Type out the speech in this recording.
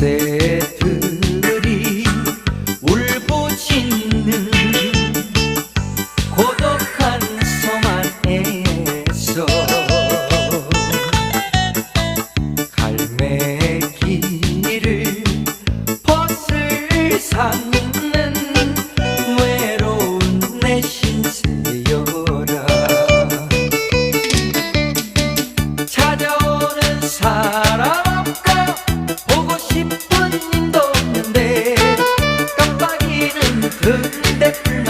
새들이 울부짖는 고독한 섬 안에서 갈매기를 벗을 삼는 외로운 내 신세여라. 찾아오는 사 Who